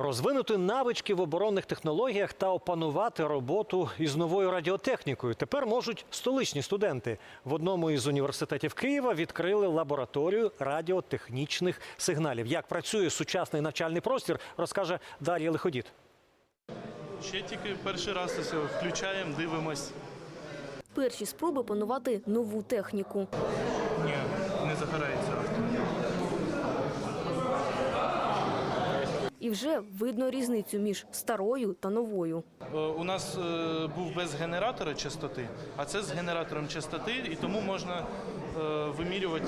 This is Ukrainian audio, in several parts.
Розвинути навички в оборонних технологіях та опанувати роботу із новою радіотехнікою тепер можуть столичні студенти. В одному із університетів Києва відкрили лабораторію радіотехнічних сигналів. Як працює сучасний навчальний простір, розкаже Дар'я Лиходіт. Ще тільки перший раз ось включаємо, дивимось. Перші спроби панувати нову техніку. Ні, не загорається. І вже видно різницю між старою та новою. Е, У нас е, був без генератора частоти, а це з генератором частоти, і тому можна е, вимірювати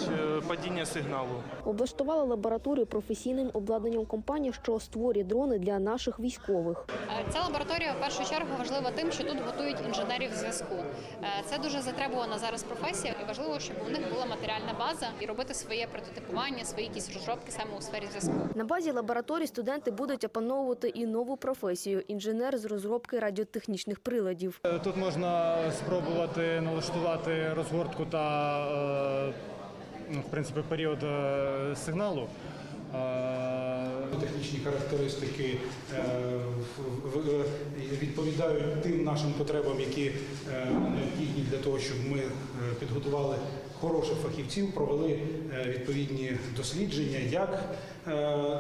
падіння сигналу. Облаштувала лабораторію професійним обладнанням компанії, що створює дрони для наших військових. Ця лабораторія в першу чергу важлива тим, що тут готують інженерів зв'язку. Це дуже затребувана зараз професія, і важливо, щоб у них була матеріальна база і робити своє прототипування, свої якісь розробки саме у сфері зв'язку. На базі лабораторії студенти будуть опановувати і нову професію інженер з розробки радіотехнічних приладів. Е, Тут можна спробувати налаштувати розгортку та е, ну, в принципі період е, сигналу. Е, Технічні характеристики е, відповідають тим нашим потребам, які е, необхідні для того, щоб ми підготували хороших фахівців, провели відповідні дослідження, як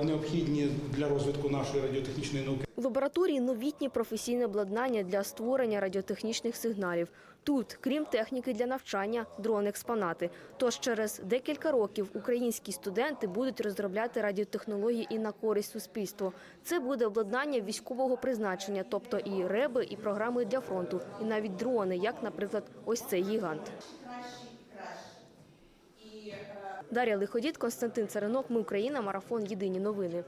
необхідні для розвитку нашої радіотехнічної науки. У лабораторії новітнє професійне обладнання для створення радіотехнічних сигналів. Тут, крім техніки для навчання, дрон-експонати. Тож через декілька років українські студенти будуть розробляти радіотехнології і на користь суспільству. Це буде обладнання військового призначення, тобто і реби, і програми для фронту, і навіть дрони, як, наприклад, ось цей гігант. Дар'я Лиходіт, Константин Царинок. Ми Україна. Марафон. Єдині новини.